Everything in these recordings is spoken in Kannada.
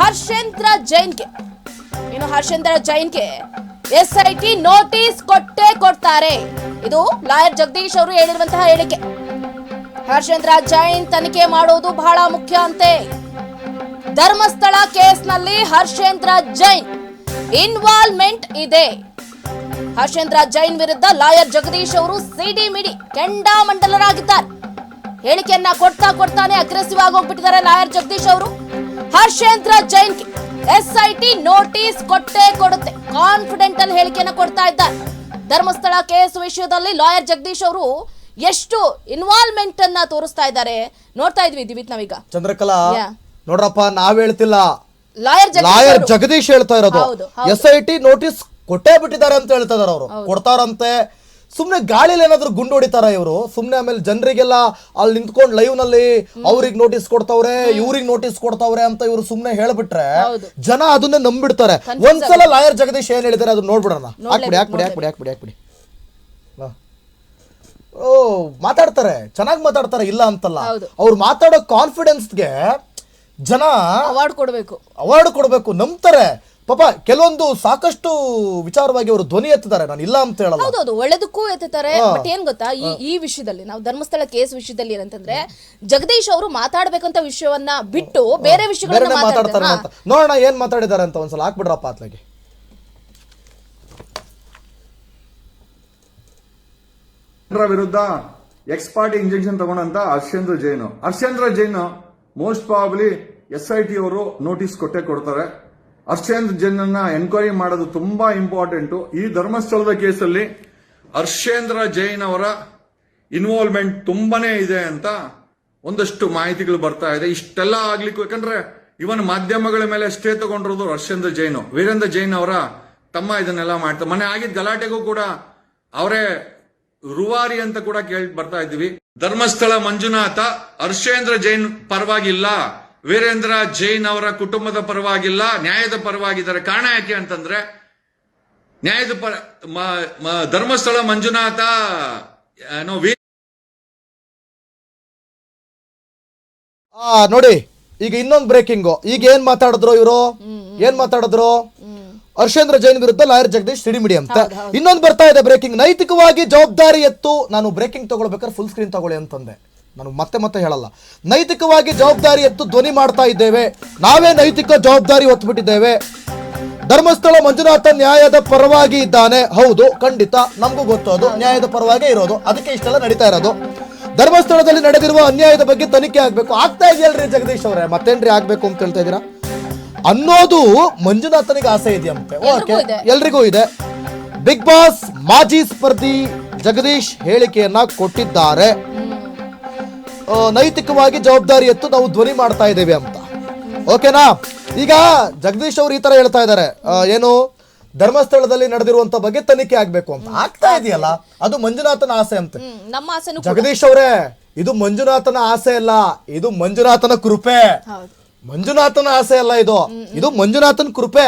ಹರ್ಷೇಂದ್ರ ಜೈನ್ಗೆ, ಇನ್ನು ಹರ್ಷೇಂದ್ರ ಜೈನ್ಗೆ ಎಸ್ ಐ ಟಿ ನೋಟಿಸ್ ಕೊಟ್ಟೇ ಕೊಡ್ತಾರೆ. ಇದು ಲಾಯರ್ ಜಗದೀಶ್ ಅವರು ಹೇಳಿರುವಂತಹ ಹೇಳಿಕೆ. ಹರ್ಷೇಂದ್ರ ಜೈನ್ ತನಿಖೆ ಮಾಡುವುದು ಬಹಳ ಮುಖ್ಯ ಅಂತೆ. ಧರ್ಮಸ್ಥಳ ಕೇಸ್ನಲ್ಲಿ ಹರ್ಷೇಂದ್ರ ಜೈನ್ ಇನ್ವಾಲ್ವ್ಮೆಂಟ್ ಇದೆ. ಹರ್ಷೇಂದ್ರ ಜೈನ್ ವಿರುದ್ಧ ಲಾಯರ್ ಜಗದೀಶ್ ಅವರು ಸಿಡಿ ಮಿಡಿ ಕೆಂಡಾಮಂಡಲರಾಗಿದ್ದಾರೆ. ಹೇಳಿಕೆಯನ್ನ ಕೊಡ್ತಾ ಕೊಡ್ತಾನೆ ಅಗ್ರೆಸಿವ್ ಆಗಿ ಹೋಗ್ಬಿಟ್ಟಿದ್ದಾರೆ ಲಾಯರ್ ಜಗದೀಶ್ ಅವರು. Harshendra Jain S I T notice ಕೊಟ್ಟೇ ಕೊಡುತ್ತೆ. ಕಾನ್ಫಿಡೆಂಟ್ ಅಲ್ಲಿ ಹೇಳಿಕೆಯನ್ನ ಕೊಡ್ತಾ ಇದ್ದಾರೆ. ಧರ್ಮಸ್ಥಳ ಕೇಸ್ ವಿಷಯದಲ್ಲಿ ಲಾಯರ್ ಜಗದೀಶ್ ಅವರು ಎಷ್ಟು ಇನ್ವಾಲ್ವ್ಮೆಂಟ್ ಅನ್ನ ತೋರಿಸ್ತಾ ಇದ್ದಾರೆ. ನೋಡ್ತಾ ಇದ್ವಿ ದಿವಿತ್ ನಾವೀಗ. ಚಂದ್ರಕಲಾ. ನೋಡ್ರಪ್ಪ ನಾವ್ ಹೇಳ್ತಿಲ್ಲ. ಲಾಯರ್ ಲಾಯರ್ ಜಗದೀಶ್ ಹೇಳ್ತಾ ಇರೋದು. ಎಸ್ ಐ ಟಿ ನೋಟಿಸ್ ಕೊಟ್ಟೇ ಬಿಟ್ಟಿದ್ದಾರೆ ಅಂತ ಹೇಳ್ತಾ ಇದಾರೆ ಅವರು. ಕೊಡ್ತಾರಂತೆ. ಸುಮ್ನೆ ಗಾಳಿಲಿ ಏನಾದ್ರು ಗುಂಡು ಹೊಡಿತಾರ ಇವರು? ಸುಮ್ನೆ ಆಮೇಲೆ ಜನರಿಗೆಲ್ಲ ಅಲ್ಲಿ ನಿಂತ್ಕೊಂಡು ಲೈವ್ನಲ್ಲಿ ಅವ್ರಿಗೆ ನೋಟಿಸ್ ಕೊಡ್ತಾವ್ರೆ ಇವ್ರಿಗೆ ನೋಟಿಸ್ ಕೊಡ್ತಾವ್ರೆ ಅಂತ ಇವರು ಸುಮ್ನೆ ಹೇಳ್ಬಿಟ್ರೆ. ಜನ ಅದನ್ನೇ ನಂಬಿಡ್ತಾರೆ. ಒಂದ್ಸಲ ಲಾಯರ್ ಜಗದೀಶ್ ಏನ್ ಹೇಳಿದಾರೆ ಅದನ್ನ ನೋಡ್ಬಿಡೋಣ. ಹಾಕ್ಬಿಡಿ ಹಾಕ್ಬಿಡಿ ಹಾಕ್ಬಿಡಿ ಹಾಕ್ಬಿಡಿ ಹಾಕ್ಬಿಡಿ. ಓ ಮಾತಾಡ್ತಾರೆ. ಚೆನ್ನಾಗಿ ಮಾತಾಡ್ತಾರೆ ಇಲ್ಲ ಅಂತಲ್ಲ. ಅವ್ರು ಮಾತಾಡೋ ಕಾನ್ಫಿಡೆನ್ಸ್ಗೆ ಜನ ಅವಾರ್ಡ್ ಕೊಡಬೇಕು. ಅವಾರ್ಡ್ ಕೊಡಬೇಕು ನಂಬ್ತಾರೆ. ಪಾಪ ಕೆಲವೊಂದು ಸಾಕಷ್ಟು ವಿಚಾರವಾಗಿ ಅವರು ಧ್ವನಿ ಎತ್ತಿದ್ದಾರೆ. ನಾನು ಇಲ್ಲ ಅಂತ ಹೇಳಲ್ಲ. ಹೌದೌದು ಒಳ್ಳೆದಕ್ಕೂ ಎತ್ತುತ್ತಾರೆ ಬಟ್ ಏನ್ ಗೊತ್ತಾ? ಈ ಈ ವಿಷಯದಲ್ಲಿ ನಾವು ಧರ್ಮಸ್ಥಳ ಕೇಸ್ ವಿಷಯದಲ್ಲಿ ಏನಂತಂದ್ರೆ ಜಗದೀಶ್ ಅವರು ಮಾತಾಡ್ಬೇಕಂತ ವಿಷಯವನ್ನ ಬಿಟ್ಟು ಬೇರೆ ವಿಷಯಗಳನ್ನ ಮಾತಾಡ್ತಾರೆ. ಅಂತ. ನೋಡೋಣ ಏನ್ ಮಾತಾಡಿದ್ದಾರೆ ಅಂತ ಒಂದ್ಸಲ ಹಾಕ್ಬಿಡ್ರಪ್ಪ ಅತ್ಲಾಗೆ. ಜನರ ವಿರುದ್ಧ ex party injection ತಗೊಂಡಂತ Harshendra Jain. Harshendra Jain most probably S I T ಅವರು ನೋಟಿಸ್ ಕೊಟ್ಟೆ ಕೊಡ್ತಾರೆ. ಹರ್ಷೇಂದ್ರ ಜೈನ್ ಎನ್ಕ್ವೈರಿ ಮಾಡೋದು ತುಂಬಾ ಇಂಪಾರ್ಟೆಂಟ್ ಈ ಧರ್ಮಸ್ಥಳದ ಕೇಸಲ್ಲಿ ಹರ್ಷೇಂದ್ರ ಜೈನ್ ಅವರ ಇನ್ವಾಲ್ವ್ಮೆಂಟ್ ತುಂಬಾನೇ ಇದೆ ಅಂತ ಒಂದಷ್ಟು ಮಾಹಿತಿಗಳು ಬರ್ತಾ ಇದೆ. ಇಷ್ಟೆಲ್ಲ ಆಗ್ಲಿಕ್ಕೂ ಯಾಕಂದ್ರೆ ಇವನ್ ಮಾಧ್ಯಮಗಳ ಮೇಲೆ ಸ್ಟೇ ತಗೊಂಡಿರೋದು ಹರ್ಷೇಂದ್ರ ಜೈನ್. ವೀರೇಂದ್ರ ಜೈನ್ ಅವರ ತಮ್ಮ ಇದನ್ನೆಲ್ಲ ಮಾಡ್ತಾರೆ ಮನೆ ಆಗಿದ್ದ ಗಲಾಟೆಗೂ ಕೂಡ ಅವರೇ ರುವಾರಿ ಅಂತ ಕೂಡ ಕೇಳಿ ಬರ್ತಾ ಇದ್ದೀವಿ ಧರ್ಮಸ್ಥಳ ಮಂಜುನಾಥ ಹರ್ಷೇಂದ್ರ ಜೈನ್ ಪರವಾಗಿಲ್ಲ. ವೀರೇಂದ್ರ ಜೈನ್ ಅವರ ಕುಟುಂಬದ ಪರವಾಗಿಲ್ಲ ನ್ಯಾಯದ ಪರವಾಗಿದ್ದಾರೆ. ಕಾರಣ ಯಾಕೆ ಅಂತಂದ್ರೆ ನ್ಯಾಯದ ಪರ ಧರ್ಮಸ್ಥಳ ಮಂಜುನಾಥ ಏನೋ ವೀರ ಆ ನೋಡಿ ಈಗ ಇನ್ನೊಂದು ಬ್ರೇಕಿಂಗು ಈಗ ಏನ್ ಮಾತಾಡಿದ್ರು ಇವರು? ಏನ್ ಮಾತಾಡಿದ್ರು? ಹರ್ಷೇಂದ್ರ ಜೈನ್ ವಿರುದ್ಧ ಲಾಯರ್ ಜಗದೀಶ್ ಸಿಡಿಮಿಡಿ ಅಂತ ಇನ್ನೊಂದು ಬರ್ತಾ ಇದೆ ಬ್ರೇಕಿಂಗ್ ನೈತಿಕವಾಗಿ ಜವಾಬ್ದಾರಿ ಎತ್ತು. ನಾನು ಬ್ರೇಕಿಂಗ್ ತಗೊಳ್ಬೇಕಾದ್ರೆ ಫುಲ್ ಸ್ಕ್ರೀನ್ ತಗೊಳ್ಳಿ ಅಂತಂದೆ. ನಾನು ಮತ್ತೆ ಮತ್ತೆ ಹೇಳಲ್ಲ. ನೈತಿಕವಾಗಿ ಜವಾಬ್ದಾರಿ ಎತ್ತು ಧ್ವನಿ ಮಾಡ್ತಾ ಇದ್ದೇವೆ. ನಾವೇ ನೈತಿಕ ಜವಾಬ್ದಾರಿ ಹೊತ್ಬಿಟ್ಟಿದ್ದೇವೆ. ಧರ್ಮಸ್ಥಳ ಮಂಜುನಾಥ ನ್ಯಾಯದ ಪರವಾಗಿ ಇದ್ದಾನೆ. ಹೌದು ಖಂಡಿತ. ನಮಗೂ ಗೊತ್ತು ಅದು. ನ್ಯಾಯದ ಪರವಾಗಿ ಇರೋದು. ಅದಕ್ಕೆ ಇಷ್ಟೆಲ್ಲ ನಡೀತಾ ಇರೋದು. ಧರ್ಮಸ್ಥಳದಲ್ಲಿ ನಡೆದಿರುವ ಅನ್ಯಾಯದ ಬಗ್ಗೆ ತನಿಖೆ ಆಗ್ಬೇಕು. ಆಗ್ತಾ ಇದೆಯಲ್ರಿ ಜಗದೀಶ್ ಅವರೇ? ಮತ್ತೇನ್ರಿ ಆಗ್ಬೇಕು ಅಂತ ಹೇಳ್ತಾ ಇದ್ದೀರಾ? ಅನ್ನೋದು ಮಂಜುನಾಥನಿಗೆ ಆಸೆ ಇದೆಯಂತೆ. ಓಕೆ. ಎಲ್ರಿಗೂ ಇದೆ. ಬಿಗ್ ಬಾಸ್ ಮಾಜಿ ಸ್ಪರ್ಧಿ ಜಗದೀಶ್ ಹೇಳಿಕೆಯನ್ನ ಕೊಟ್ಟಿದ್ದಾರೆ. ನೈತಿಕವಾಗಿ ಜವಾಬ್ದಾರಿ ಎತ್ತು ನಾವು ಧ್ವನಿ ಮಾಡ್ತಾ ಇದ್ದೇವೆ ಅಂತ. ಓಕೆನಾ? ಈಗ ಜಗದೀಶ್ ಅವರು ಈ ತರ ಹೇಳ್ತಾ ಇದ್ದಾರೆ. ಏನು ಧರ್ಮಸ್ಥಳದಲ್ಲಿ ನಡೆದಿರುವಂತ ಬಗ್ಗೆ ತನಿಖೆ ಆಗ್ಬೇಕು ಅಂತ. ಆಗ್ತಾ ಇದೆಯಲ್ಲ? ಅದು ಮಂಜುನಾಥನ ಆಸೆ ಅಂತ. ನಮ್ಮ ಆಸೆನೂ ಜಗದೀಶ್ ಅವರೇ ಇದು ಮಂಜುನಾಥನ ಆಸೆ ಅಲ್ಲ ಇದು ಮಂಜುನಾಥನ ಕೃಪೆ. ಮಂಜುನಾಥನ ಆಸೆ ಅಲ್ಲ ಇದು. ಇದು ಮಂಜುನಾಥನ ಕೃಪೆ.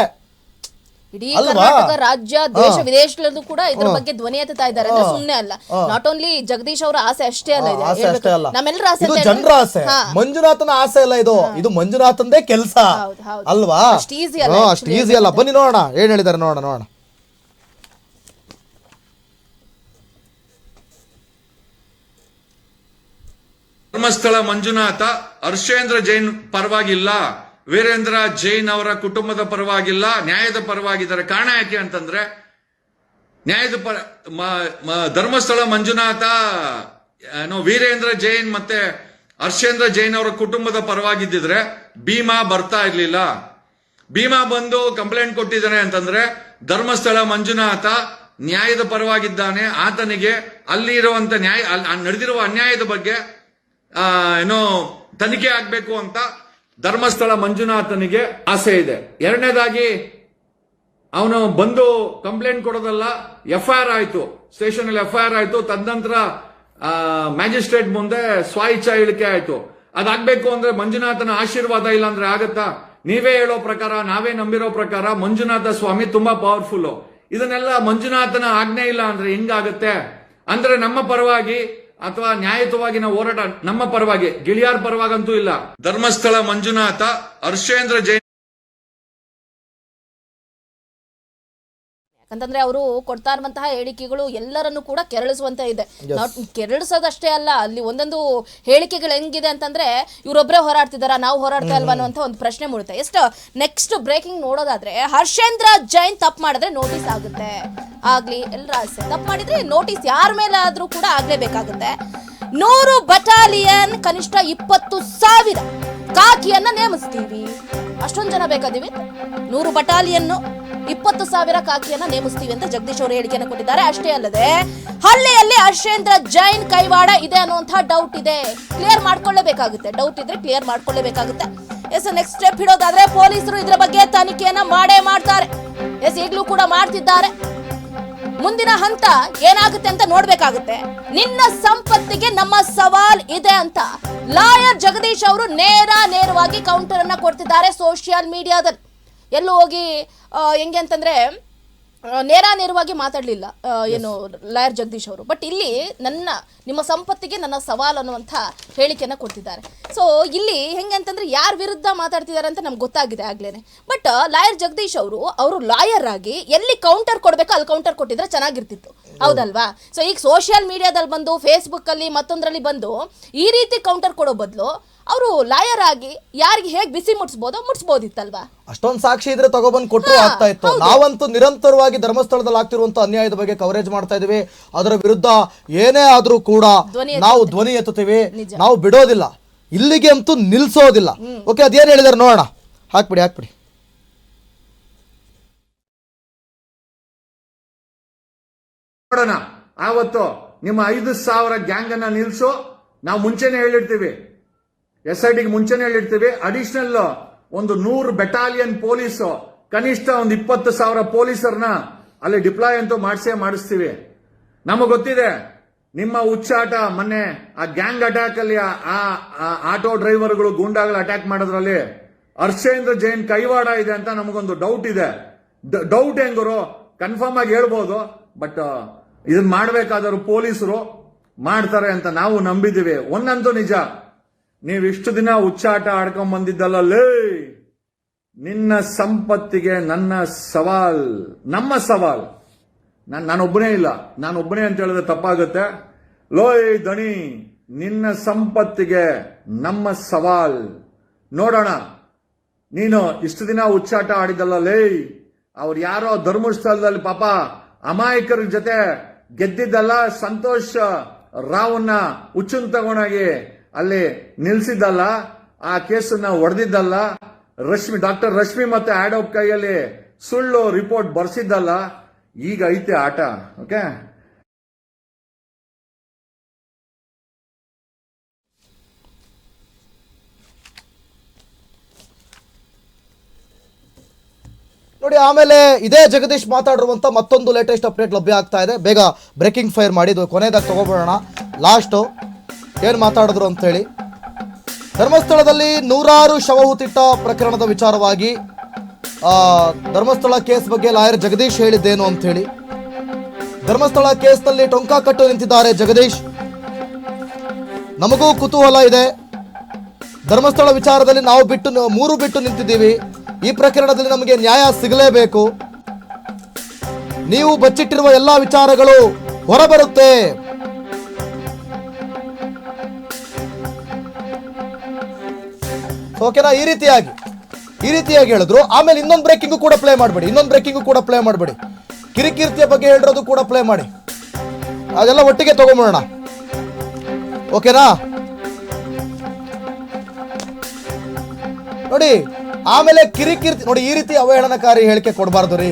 ಇಡೀ ಅಲ್ವಾ? ಕರ್ನಾಟಕ ರಾಜ್ಯ ದೇಶ ವಿದೇಶಗಳಲ್ಲೂ ಕೂಡ ಇದ್ರ ಬಗ್ಗೆ ಧ್ವನಿ ಎತ್ತಾ ಇದ್ದಾರೆ ಅಂದ್ರೆ ಸುಮ್ನೆ ಅಲ್ಲ. ನಾಟ್ ಓನ್ಲಿ ಜಗದೀಶ್ ಅವರ ಆಸೆ ಅಷ್ಟೇ ಅಲ್ಲ ಇದು. ಆಸೆ ಹೇಳ್ಬೇಕು. ಅಷ್ಟೇ ಅಲ್ಲ. ನಮ್ಮೆಲ್ಲರ ಆಸೆ ಇದು ಅಂತ ಜನರ ಹೇಳಿದ್ರೆ- ಆಸೆ. ಹಾ. ಮಂಜುನಾಥನ ಆಸೆ ಅಲ್ಲ ಇದು. ಇದು ಮಂಜುನಾಥಂದೇ ಕೆಲಸ. ಹೌದು, ಹೌದು. ಅಲ್ವಾ? ಅಷ್ಟ್ easy ಅಲ್ಲ ಹಾ, actually ಅಷ್ಟ್ ಈಸಿ ಅಲ್ಲ ಬನ್ನಿ ನೋಡೋಣ. ಏನ್ ಹೇಳಿದಾರೆ ನೋಡೋಣ ನೋಡೋಣ. ಧರ್ಮಸ್ಥಳ ಮಂಜುನಾಥ ಹರ್ಷೇಂದ್ರ ಜೈನ್ ಪರವಾಗಿಲ್ಲ. ವೀರೇಂದ್ರ ಜೈನ್ ಅವರ ಕುಟುಂಬದ ಪರವಾಗಿಲ್ಲ, ನ್ಯಾಯದ ಪರವಾಗಿದ್ದಾರೆ. ಕಾರಣ ಯಾಕೆ ಅಂತಂದ್ರೆ, ನ್ಯಾಯದ ಪರ ಧರ್ಮಸ್ಥಳ ಮಂಜುನಾಥ, ಏನೋ ವೀರೇಂದ್ರ ಜೈನ್ ಮತ್ತೆ ಹರ್ಷೇಂದ್ರ ಜೈನ್ ಅವರ ಕುಟುಂಬದ ಪರವಾಗಿದ್ದಿದ್ರೆ ಭೀಮಾ ಬರ್ತಾ ಇರ್ಲಿಲ್ಲ. ಭೀಮಾ ಬಂದು ಕಂಪ್ಲೇಂಟ್ ಕೊಟ್ಟಿದ್ದಾನೆ ಅಂತಂದ್ರೆ, ಧರ್ಮಸ್ಥಳ ಮಂಜುನಾಥ ನ್ಯಾಯದ ಪರವಾಗಿದ್ದಾನೆ. ಆತನಿಗೆ ಅಲ್ಲಿ ಇರುವಂತ ನ್ಯಾಯ ನಡೆದಿರುವ ಅನ್ಯಾಯದ ಬಗ್ಗೆ ಏನೋ ತನಿಖೆ ಆಗ್ಬೇಕು ಅಂತ ಧರ್ಮಸ್ಥಳ ಮಂಜುನಾಥನಿಗೆ ಆಸೆ ಇದೆ. ಎರಡನೇದಾಗಿ, ಅವನು ಬಂದು ಕಂಪ್ಲೇಂಟ್ ಕೊಡೋದಲ್ಲ ಎಫ್ ಐ ಆರ್ ಆಯ್ತು. ಸ್ಟೇಷನ್ ಅಲ್ಲಿ ಎಫ್ ಐ ಆರ್ ಆಯ್ತು. ತದನಂತರ ಮ್ಯಾಜಿಸ್ಟ್ರೇಟ್ ಮುಂದೆ ಸ್ವ ಇಳಿಕೆ ಆಯ್ತು. ಅದಾಗಬೇಕು ಅಂದ್ರೆ ಮಂಜುನಾಥನ ಆಶೀರ್ವಾದ ಇಲ್ಲ ಅಂದ್ರೆ ಆಗತ್ತಾ? ನೀವೇ ಹೇಳೋ ಪ್ರಕಾರ, ನಾವೇ ನಂಬಿರೋ ಪ್ರಕಾರ ಮಂಜುನಾಥ ಸ್ವಾಮಿ ತುಂಬಾ ಪವರ್ಫುಲ್ ಇದನ್ನೆಲ್ಲ ಮಂಜುನಾಥನ ಆಜ್ಞೆ ಇಲ್ಲ ಅಂದ್ರೆ ಹಿಂಗಾಗತ್ತೆ? ಅಂದ್ರೆ ನಮ್ಮ ಪರವಾಗಿ ಅಥವಾ ನ್ಯಾಯಯುತವಾಗಿ ನಾವು ಹೋರಾಟ ನಮ್ಮ ಪರವಾಗಿ ಗಿಳಿಯಾರ್ ಪರವಾಗಂತೂ ಇಲ್ಲ. ಧರ್ಮಸ್ಥಳ ಮಂಜುನಾಥ ಹರ್ಷೇಂದ್ರ ಜೈನ್ ಯಾಕಂತಂದ್ರೆ ಅವರು ಕೊಡ್ತಾ ಇರುವಂತಹ ಹೇಳಿಕೆಗಳು ಎಲ್ಲರನ್ನು ಕೂಡ ಕೆರಳಿಸುವಂತ ಇದೆ. ನಾಟ್ ಕೆರಳಿಸೋದಷ್ಟೇ ಅಲ್ಲ ಅಲ್ಲಿ ಒಂದೊಂದು ಹೇಳಿಕೆಗಳು ಹೆಂಗಿದೆ ಅಂತಂದ್ರೆ ಇವರೊಬ್ಬರೇ ಹೋರಾಡ್ತಿದಾರ ನಾವು ಹೋರಾಡ್ತಾ ಇಲ್ವಾ ಅನ್ನುವಂತ ಒಂದು ಪ್ರಶ್ನೆ ಮೂಡುತ್ತೆ. ಎಷ್ಟು ನೆಕ್ಸ್ಟ್ ಬ್ರೇಕಿಂಗ್ ನೋಡೋದಾದ್ರೆ ಹರ್ಷೇಂದ್ರ ಜೈನ್ ತಪ್ಪು ಮಾಡಿದ್ರೆ ನೋಟಿಸ್ ಆಗುತ್ತೆ. ಆಗ್ಲಿ ಎಲ್ಲರ ಆಸೆ. ತಪ್ಪು ಮಾಡಿದ್ರೆ ನೋಟಿಸ್ ಯಾರ ಮೇಲೆ ಆದ್ರೂ ಕೂಡ ಆಗ್ಲೇಬೇಕಾಗುತ್ತೆ. ನೂರು ಬಟಾಲಿಯನ್ ಕನಿಷ್ಠ ಇಪ್ಪತ್ತು ಸಾವಿರ. ಕಾಕಿಯನ್ನ ನೇಮಿಸ್ತೀವಿ. ಅಷ್ಟೊಂದು ಜನ ಬೇಕಾದೀವಿ. ನೂರು ಬಟಾಲಿಯನ್ನು, ಇಪ್ಪತ್ತು ಸಾವಿರ ಕಾಕಿಯನ್ನ ನೇಮಿಸ್ತೀವಿ ಅಂತ ಜಗದೀಶ್ ಅವರು ಹೇಳಿಕೆಯನ್ನು ಕೊಟ್ಟಿದ್ದಾರೆ. ಅಷ್ಟೇ ಅಲ್ಲದೆ, ಹಳ್ಳಿಯಲ್ಲಿ ಹರ್ಷೇಂದ್ರ ಜೈನ್ ಕೈವಾಡ ಇದೆ ಅನ್ನುವಂತಹ ಡೌಟ್ ಇದೆ. ಕ್ಲಿಯರ್ ಮಾಡ್ಕೊಳ್ಳೇಬೇಕಾಗುತ್ತೆ. ಡೌಟ್ ಇದ್ರೆ ಕ್ಲಿಯರ್ ಮಾಡ್ಕೊಳ್ಳೇಬೇಕಾಗುತ್ತೆ. ಎಸ್ ನೆಕ್ಸ್ಟ್ ಸ್ಟೆಪ್ ಇಡೋದಾದ್ರೆ ಪೊಲೀಸರು ಇದ್ರ ಬಗ್ಗೆ ತನಿಖೆಯನ್ನ ಮಾಡೇ ಮಾಡ್ತಾರೆ. ಎಸ್, ಈಗಲೂ ಕೂಡ ಮಾಡ್ತಿದ್ದಾರೆ. ಮುಂದಿನ ಹಂತ ಏನಾಗುತ್ತೆ ಅಂತ ನೋಡ್ಬೇಕಾಗುತ್ತೆ. ನಿನ್ನ ಸಂಪತ್ತಿಗೆ ನಮ್ಮ ಸವಾಲ್ ಇದೆ ಅಂತ. ಲಾಯರ್ ಜಗದೀಶ್ ಅವರು ನೇರ ನೇರವಾಗಿ ಕೌಂಟರ್ ಅನ್ನ ಕೊಡ್ತಿದ್ದಾರೆ ಸೋಷಿಯಲ್ ಮೀಡಿಯಾದಲ್ಲಿ ಎಲ್ಲೂ ಹೋಗಿ ಹೆಂಗೆ ಅಂತಂದ್ರೆ ನೇರ ನೇರವಾಗಿ ಮಾತಾಡಲಿಲ್ಲ. ಏನು ಲಾಯರ್ ಜಗದೀಶ್ ಅವರು. ಬಟ್ ಇಲ್ಲಿ ನನ್ನ, ನಿಮ್ಮ ಸಂಪತ್ತಿಗೆ ನನ್ನ ಸವಾಲು ಅನ್ನುವಂಥ ಹೇಳಿಕೆಯನ್ನು ಕೊಡ್ತಿದ್ದಾರೆ ಸೊ ಇಲ್ಲಿ ಹೆಂಗೆ ಅಂತಂದ್ರೆ ಯಾರ ವಿರುದ್ಧ ಮಾತಾಡ್ತಿದ್ದಾರೆ ಅಂತ ನಮ್ಗೆ ಗೊತ್ತಾಗಿದೆ ಆಗ್ಲೇನೆ. ಬಟ್ ಲಾಯರ್ ಜಗದೀಶ್ ಅವರು ಅವರು ಲಾಯರ್ ಆಗಿ ಎಲ್ಲಿ ಕೌಂಟರ್ ಕೊಡಬೇಕು ಅಲ್ಲಿ ಕೌಂಟರ್ ಕೊಟ್ಟಿದ್ರೆ ಚೆನ್ನಾಗಿರ್ತಿತ್ತು. ಹೌದಲ್ವಾ? ಸೊ ಈಗ ಸೋಷಿಯಲ್ ಮೀಡಿಯಾದಲ್ಲಿ ಬಂದು ಫೇಸ್ಬುಕ್ ಅಲ್ಲಿ ಮತ್ತೊಂದರಲ್ಲಿ ಬಂದು ಈ ರೀತಿ ಕೌಂಟರ್ ಕೊಡೋ ಬದಲು ಅವರು ಲಾಯರ್ ಆಗಿ ಯಾರಿಗೆ ಹೇಗೆ ಬಿಸಿ ಮುಟ್ಸ್ಬೋದೋ ಮುಟ್ಸ್ಬೋದಿತ್ತಲ್ವಾ? ಅಷ್ಟೊಂದು ಸಾಕ್ಷಿ ಇದ್ರೆ ತಗೊಬಂದು ಕೊಟ್ಟರು ಆಗ್ತಾ ಇತ್ತು. ನಾವಂತೂ ನಿರಂತರವಾಗಿ ಧರ್ಮಸ್ಥಳದಲ್ಲಿ ಆಗ್ತಿರುವಂತ ಅನ್ಯಾಯದ ಬಗ್ಗೆ ಕವರೇಜ್ ಮಾಡ್ತಾ ಇದೀವಿ ಅದರ ವಿರುದ್ಧ ಏನೇ ಆದ್ರೂ ಕೂಡ ನಾವು ಧ್ವನಿ ಎತ್ತುತ್ತೀವಿ. ನಾವು ಬಿಡೋದಿಲ್ಲ. ಇಲ್ಲಿಗೆ ಅಂತೂ ನಿಲ್ಸೋದಿಲ್ಲ. ಓಕೆ ಅದೇನ್ ಹೇಳಿದಾರೆ ನೋಡೋಣ. ಹಾಕ್ಬಿಡಿ ಹಾಕ್ಬಿಡಿ. ನೋಡೋಣ. ಆವತ್ತು ನಿಮ್ಮ ಐದು ಸಾವಿರ ಗ್ಯಾಂಗ್ ಅನ್ನ ನಿಲ್ಸು. ನಾವು ಮುಂಚೆನೆ ಹೇಳಿರ್ತೀವಿ. ಎಸ್ ಐ ಟಿಗೆ ಮುಂಚೆನೆ ಹೇಳಿರ್ತೀವಿ ಅಡಿಷನಲ್ ಒಂದು ನೂರು ಬೆಟಾಲಿಯನ್ ಪೊಲೀಸ್ ಕನಿಷ್ಠ ಒಂದು ಇಪ್ಪತ್ತು ಸಾವಿರ ಪೊಲೀಸರನ್ನ ಅಲ್ಲಿ ಡಿಪ್ಲಾಯ್ ಅಂತೂ ಮಾಡಿಸೇ ಮಾಡಿಸ್ತೀವಿ. ನಮಗೆ ಗೊತ್ತಿದೆ, ನಿಮ್ಮ ಹುಚ್ಚಾಟ ಮೊನ್ನೆ ಆ ಗ್ಯಾಂಗ್ ಅಟ್ಯಾಕ್ ಅಲ್ಲಿ ಆ ಆಟೋ ಡ್ರೈವರ್ಗಳು ಗೂಂಡಾಗಳು ಅಟ್ಯಾಕ್ ಮಾಡೋದ್ರಲ್ಲಿ ಹರ್ಷೇಂದ್ರ ಜೈನ್ ಕೈವಾಡ ಇದೆ ಅಂತ ನಮಗೊಂದು ಡೌಟ್ ಇದೆ. ಡೌಟ್ ಹೆಂಗರು? ಕನ್ಫರ್ಮ್ ಆಗಿ ಹೇಳ್ಬೋದು ಬಟ್ ಇದನ್ನ ಮಾಡಬೇಕಾದರು ಪೊಲೀಸರು ಮಾಡ್ತಾರೆ ಅಂತ ನಾವು ನಂಬಿದ್ದೀವಿ. ಒಂದಂತೂ ನಿಜ ನೀವು ಇಷ್ಟು ದಿನ ಉಚ್ಚಾಟ ಆಡ್ಕೊಂಡ್ ಬಂದಿದ್ದಲ್ಲ ನಿನ್ನ ಸಂಪತ್ತಿಗೆ ನನ್ನ ಸವಾಲ್, ನಮ್ಮ ಸವಾಲ್. ನಾನು, ನಾನೊಬ್ಬನೇ ಇಲ್ಲ. ನಾನೊಬ್ಬನೇ ಅಂತ ಹೇಳಿದ್ರೆ ತಪ್ಪಾಗುತ್ತೆ. ಲೋಯ್ ದಣಿ, ನಿನ್ನ ಸಂಪತ್ತಿಗೆ ನಮ್ಮ ಸವಾಲ್. ನೋಡೋಣ. ನೀನು ಇಷ್ಟು ದಿನ ಉಚ್ಚಾಟ ಆಡಿದಲ್ಲ ಲೇ! ಅವ್ರು ಯಾರೋ ಧರ್ಮಸ್ಥಳದಲ್ಲಿ ಪಾಪ ಅಮಾಯಕರ ಜೊತೆ ಗೆದ್ದಿದ್ದಲ್ಲ, ಸಂತೋಷ ರಾವ್ನ ಉಚ್ಚುನ್ ತಗೊಂಡೋಗಿ ಅಲ್ಲಿ ನಿಲ್ಸಿದ್ದಲ್ಲ, ಆ ಕೇಸನ್ನ ಹೊಡೆದಿದ್ದಲ್ಲ ರಶ್ಮಿ, ಡಾಕ್ಟರ್ ರಶ್ಮಿ ಮತ್ತೆ ಆಡೋಪ್ ಕೈಯಲ್ಲಿ ಸುಳ್ಳು ರಿಪೋರ್ಟ್ ಬರ್ಸಿದ್ದಲ್ಲ. ಈಗ ಐತೆ ಆಟ, ಓಕೆ? ನೋಡಿ, ಆಮೇಲೆ ಇದೇ ಜಗದೀಶ್ ಮಾತಾಡಿರುವಂತ ಮತ್ತೊಂದು ಲೇಟೆಸ್ಟ್ ಅಪ್ಡೇಟ್ ಲಭ್ಯ ಆಗ್ತಾ ಇದೆ. ಬೇಗ ಬ್ರೇಕಿಂಗ್ ಫೈರ್ ಮಾಡಿ ಕೊನೆಯದಾಗಿ ತಗೊಬಿಡೋಣ ಲಾಸ್ಟು ಏನು ಮಾತಾಡಿದ್ರು ಹೇಳಿ ಧರ್ಮಸ್ಥಳದಲ್ಲಿ ನೂರಾರು ಶವ ಹೂತಿಟ್ಟ ಪ್ರಕರಣದ ವಿಚಾರವಾಗಿ ಧರ್ಮಸ್ಥಳ ಕೇಸ್ ಬಗ್ಗೆ ಲಾಯರ್ ಜಗದೀಶ್ ಹೇಳಿದ್ದೇನು ಅಂತ ಹೇಳಿ ಧರ್ಮಸ್ಥಳ ಕೇಸ್ನಲ್ಲಿ ಟೊಂಕ ಕಟ್ಟು ನಿಂತಿದ್ದಾರೆ ಜಗದೀಶ್. ನಮಗೂ ಕುತೂಹಲ ಇದೆ. ಧರ್ಮಸ್ಥಳ ವಿಚಾರದಲ್ಲಿ ನಾವು ಬಿಟ್ಟು ಮೂರು ಬಿಟ್ಟು ನಿಂತಿದ್ದೀವಿ. ಈ ಪ್ರಕರಣದಲ್ಲಿ ನಮಗೆ ನ್ಯಾಯ ಸಿಗಲೇಬೇಕು. ನೀವು ಬಚ್ಚಿಟ್ಟಿರುವ ಎಲ್ಲ ವಿಚಾರಗಳು ಹೊರಬರುತ್ತೆ. ಓಕೆನಾ ಈ ರೀತಿಯಾಗಿ ಈ ರೀತಿಯಾಗಿ ಹೇಳಿದ್ರು. ಆಮೇಲೆ ಇನ್ನೊಂದು ಬ್ರೇಕಿಂಗು ಕೂಡ ಪ್ಲೇ ಮಾಡಬೇಡಿ, ಇನ್ನೊಂದು ಬ್ರೇಕಿಂಗು ಕೂಡ ಪ್ಲೇ ಮಾಡಬೇಡಿ. ಕಿರಿಕೀರ್ತಿಯ ಬಗ್ಗೆ ಹೇಳಿರೋದು ಕೂಡ ಪ್ಲೇ ಮಾಡಿ. ಅದೆಲ್ಲ ಒಟ್ಟಿಗೆ ತಗೊಂಬೋಣ ಓಕೆನಾ ನೋಡಿ, ಆಮೇಲೆ ಕಿರಿಕಿರ್ತಿ, ನೋಡಿ ಈ ರೀತಿ ಅವಹೇಳನಕಾರಿ ಹೇಳಿಕೆ ಕೊಡಬಾರ್ದು ರೀ.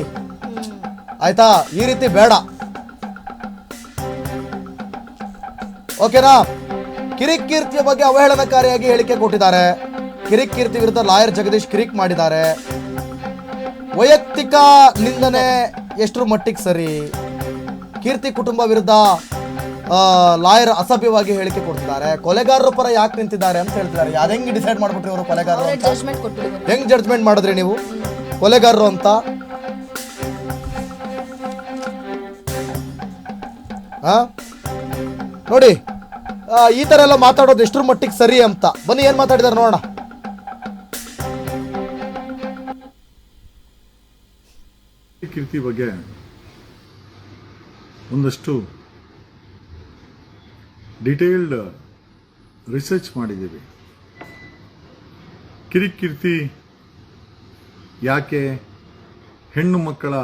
ಆಯ್ತಾ? ಈ ರೀತಿ ಬೇಡ. ಓಕೆನಾ ಕಿರಿಕೀರ್ತಿಯ ಬಗ್ಗೆ ಅವಹೇಳನಕಾರಿಯಾಗಿ ಹೇಳಿಕೆ ಕೊಟ್ಟಿದ್ದಾರೆ. ಕಿರಿಕೀರ್ತಿ ವಿರುದ್ಧ ಲಾಯರ್ ಜಗದೀಶ್ ಕಿರಿಕ್ ಮಾಡಿದ್ದಾರೆ. ವೈಯಕ್ತಿಕ ನಿಂದನೆ ಎಷ್ಟರ ಮಟ್ಟಿಗೆ ಸರಿ? ಕೀರ್ತಿ ಕುಟುಂಬ ವಿರುದ್ಧ ಲಾಯರ್ ಅಸಭ್ಯವಾಗಿ ಹೇಳಿಕೆ ಕೊಡ್ತಿದ್ದಾರೆ. ಕೊಲೆಗಾರರ ಪರ ಯಾಕೆ ನಿಂತಿದ್ದಾರೆ ಅಂತ ಹೇಳ್ತಿದ್ದಾರೆ. ಯಾರು ಹೆಂಗೆ ಡಿಸೈಡ್ ಮಾಡ್ಬಿಟ್ರಿ ಅವರು ಕೊಲೆಗಾರರು ಹೆಂಗ್ ಜಡ್ಜ್ಮೆಂಟ್ ಮಾಡಿದ್ರಿ ನೀವು? ಕೊಲೆಗಾರರು ಅಂತ? ನೋಡಿ ಈ ತರ ಎಲ್ಲ ಮಾತಾಡೋದು ಎಷ್ಟರ ಮಟ್ಟಿಗೆ ಸರಿ ಅಂತ. ಬನ್ನಿ ಏನ್ ಮಾತಾಡಿದಾರೆ ನೋಡೋಣ. ಕೀರ್ತಿ ಬಗ್ಗೆ ಒಂದಷ್ಟು ಡೀಟೇಲ್ಡ್ ರಿಸರ್ಚ್ ಮಾಡಿದ್ದೀವಿ. ಕಿರಿಕೀರ್ತಿ ಯಾಕೆ ಹೆಣ್ಣು ಮಕ್ಕಳ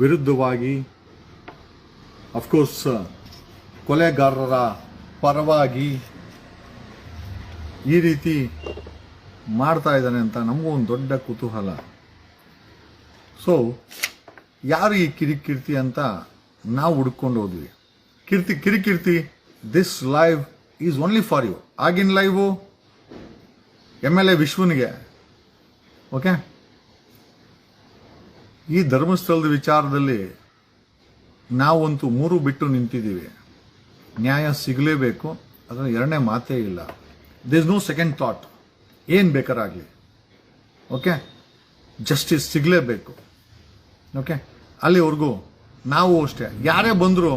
ವಿರುದ್ಧವಾಗಿ ಅಫ್ಕೋರ್ಸ್ ಕೊಲೆಗಾರರ ಪರವಾಗಿ ಈ ರೀತಿ ಮಾಡ್ತಾ ಇದ್ದಾನೆ ಅಂತ ನಮಗೂ ಒಂದು ದೊಡ್ಡ ಕುತೂಹಲ. ಸೊ ಯಾರು ಈ ಕಿರಿಕಿರ್ತಿ ಅಂತ ನಾವು ಹುಡ್ಕೊಂಡು ಹೋದ್ವಿ. Keerthi, ಕಿರಿಕಿರ್ತಿ this live is only for you ಆಗಿನ ಲೈವು ಎಂ ಎಲ್ ಎ ವಿಶ್ವನಿಗೆ ಓಕೆ ಈ ಧರ್ಮಸ್ಥಳದ ವಿಚಾರದಲ್ಲಿ ನಾವಂತೂ ಮೂರು ಬಿಟ್ಟು ನಿಂತಿದ್ದೀವಿ. ನ್ಯಾಯ ಸಿಗಲೇಬೇಕು, ಅದರ ಎರಡನೇ ಮಾತೇ ಇಲ್ಲ. ದಿಸ್ ನೋ ಸೆಕೆಂಡ್ ಥಾಟ್ ಏನು ಬೇಕಾರಾಗಲಿ. ಓಕೆ ಜಸ್ಟಿಸ್ ಸಿಗಲೇಬೇಕು. ಓಕೆ ಅಲ್ಲಿವರೆಗೂ ನಾವು ಅಷ್ಟೇ. ಯಾರೇ ಬಂದರೂ